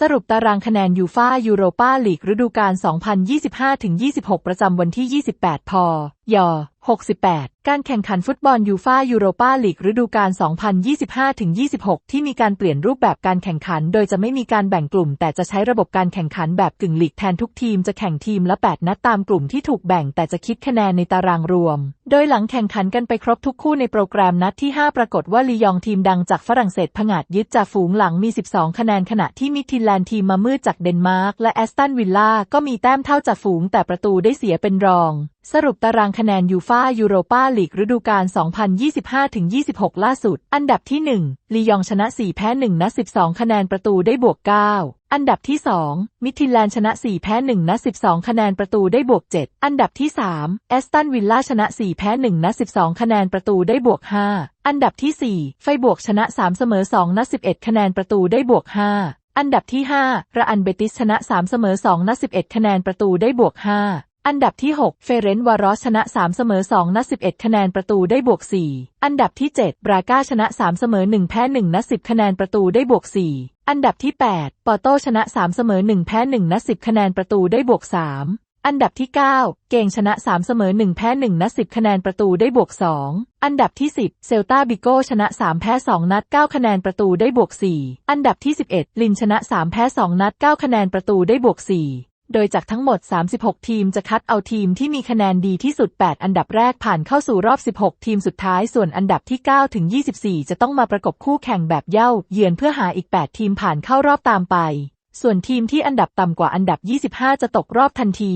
สรุปตารางคะแนนยูฟ่ายูโรปาลีกฤดูกาล 2025-26 ประจำวันที่ 28 พย 68การแข่งขันฟุตบอลยูฟ่ายูโรปาลีกฤดูกาล 2025-26 ที่มีการเปลี่ยนรูปแบบการแข่งขัน โดยจะไม่มีการแบ่งกลุ่ม แต่จะใช้ระบบการแข่งขันแบบกึ่งลีกแทนทุกทีมจะแข่งทีมละ 8 นัดตามกลุ่มที่ถูกแบ่งแต่จะคิดคะแนนในตารางรวม โดยหลังแข่งขันกันไปครบทุกคู่ในโปรแกรมนัดที่ 5 ปรากฏว่าลียองทีมดังจากฝรั่งเศสผงาดยึดจากฝูงหลังมี 12 คะแนนขณะที่มิทินแลนด์ทีมมามืดจากเดนมาร์กและแอสตันวิลล่าก็มีแต้มเท่าจากฝูงแต่ประตูได้เสียเป็นรอง สรุปตารางคะแนนยูฟ่ายูโรปาลีกฤดูกาล 2025-26 ล่าสุด อันดับที่ 1 ลียองชนะ 4 แพ้ 1 นัด 12 คะแนนประตูได้บวก 9 อันดับที่ 2 มิทิแลนด์ชนะ 4 แพ้ 1 นัด 12 คะแนนประตูได้บวก 7 อันดับที่ 3 แอสตันวิลล่าชนะ 4 แพ้ 1 นัด 12 คะแนนประตูได้บวก 5 อันดับที่ 4 ไฟบวกชนะ 3 เสมอ 2 นัด 11 คะแนนประตูได้บวก 5อันดับที่ 5 ระอันเบติสชนะ 3 เสมอ 2 นัด 11 คะแนนประตูได้บวก 5 อันดับที่ 6 เฟเรนต์วารอสชนะ 3 เสมอ 2 นัด 11 คะแนนประตูได้บวก 4 อันดับที่ 7 บราก้าชนะ 3 เสมอ 1 แพ้ 1 นัด 10 คะแนนประตูได้บวก 4 อันดับที่ 8 ปอโตชนะ 3 เสมอ 1 แพ้ 1 นัด 10 คะแนนประตูได้บวก 3 อันดับที่ 9 เกงชนะ 3 เสมอ 1 แพ้ 1 นัด 10 คะแนนประตูได้บวก 2 อันดับที่ 10 เซลตาบิโกชนะ 3 แพ้ 2 นัด 9 คะแนนประตูได้บวก 4 อันดับที่ 11 ลินชนะ 3 แพ้ 2 นัด 9 คะแนนประตูได้บวก 4 โดยจากทั้งหมด 36 ทีมจะคัดเอาทีมที่มีคะแนนดีที่สุด 8 อันดับแรกผ่านเข้าสู่รอบ 16 ทีมสุดท้าย ส่วนอันดับที่ 9 ถึง 24 จะต้องมาประกบคู่แข่งแบบเย่าเยือนเพื่อหาอีก 8 ทีมผ่านเข้ารอบตามไป ส่วนทีมที่อันดับต่ำกว่าอันดับ 25 จะตกรอบทันที